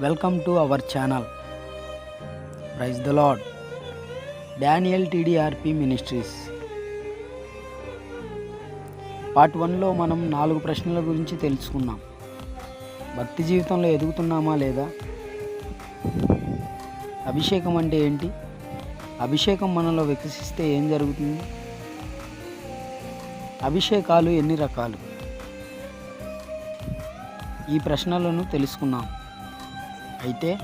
Welcome to our channel. Praise the Lord Daniel TDRP ministries. Part వన్లో మనం నాలుగు ప్రశ్నల గురించి తెలుసుకున్నాం. భక్తి జీవితంలో ఎదుగుతున్నామా లేదా? అభిషేకం అంటే ఏంటి? అభిషేకం మనలో వికసిస్తే ఏం జరుగుతుంది? అభిషేకాలు ఎన్ని రకాలు? ఈ ప్రశ్నలను తెలుసుకున్నాం. అయితే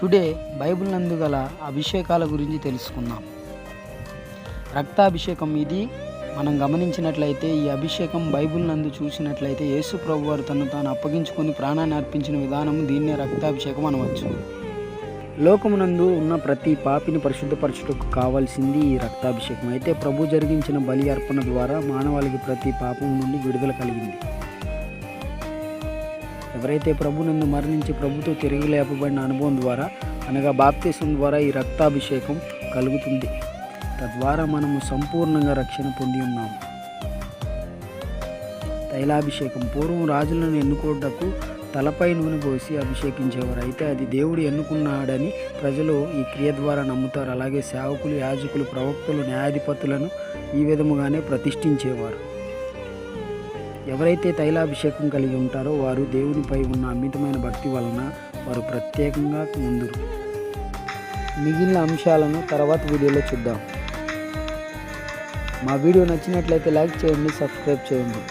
టుడే బైబిల్ నందు గల అభిషేకాల గురించి తెలుసుకుందాం. రక్తాభిషేకం ఇది మనం గమనించినట్లయితే ఈ అభిషేకం బైబిల్ నందు చూసినట్లయితే యేసు ప్రభు వారు తను తాను అప్పగించుకొని ప్రాణాన్ని అర్పించిన విధానం దీన్నే రక్తాభిషేకం అనవచ్చు. లోకమునందు ఉన్న ప్రతి పాపిని పరిశుద్ధపరచుటకు కావాల్సింది ఈ రక్తాభిషేకం. అయితే ప్రభు జరిగించిన బలి అర్పణ ద్వారా మానవాళికి ప్రతి పాపం నుండి విడుదల కలిగింది. ఎవరైతే ప్రభునందు మరణించి ప్రభుతో తిరిగి లేపబడిన అనుభవం ద్వారా అనగా బాప్తీసం ద్వారా ఈ రక్తాభిషేకం కలుగుతుంది. తద్వారా మనము సంపూర్ణంగా రక్షణ పొంది ఉన్నాము. తైలాభిషేకం. పూర్వం రాజులను ఎన్నుకోటకు తలపై నూనె పోసి అభిషేకించేవారు. అయితే అది దేవుడు ఎన్నుకున్నాడని ప్రజలు ఈ క్రియ ద్వారా నమ్ముతారు. అలాగే సేవకులు యాజకులు ప్రవక్తలు న్యాయాధిపతులను ఈ విధముగానే ప్రతిష్ఠించేవారు. ఎవరైతే తైలాభిషేకం కలిగి ఉంటారో వారు దేవునిపై ఉన్న అమితమైన భక్తి వలన వారు ప్రత్యేకంగా ముందురు మిగిలిన అంశాలను తర్వాత వీడియోలో చూద్దాం. మా వీడియో నచ్చినట్లయితే లైక్ చేయండి సబ్స్క్రైబ్ చేయండి.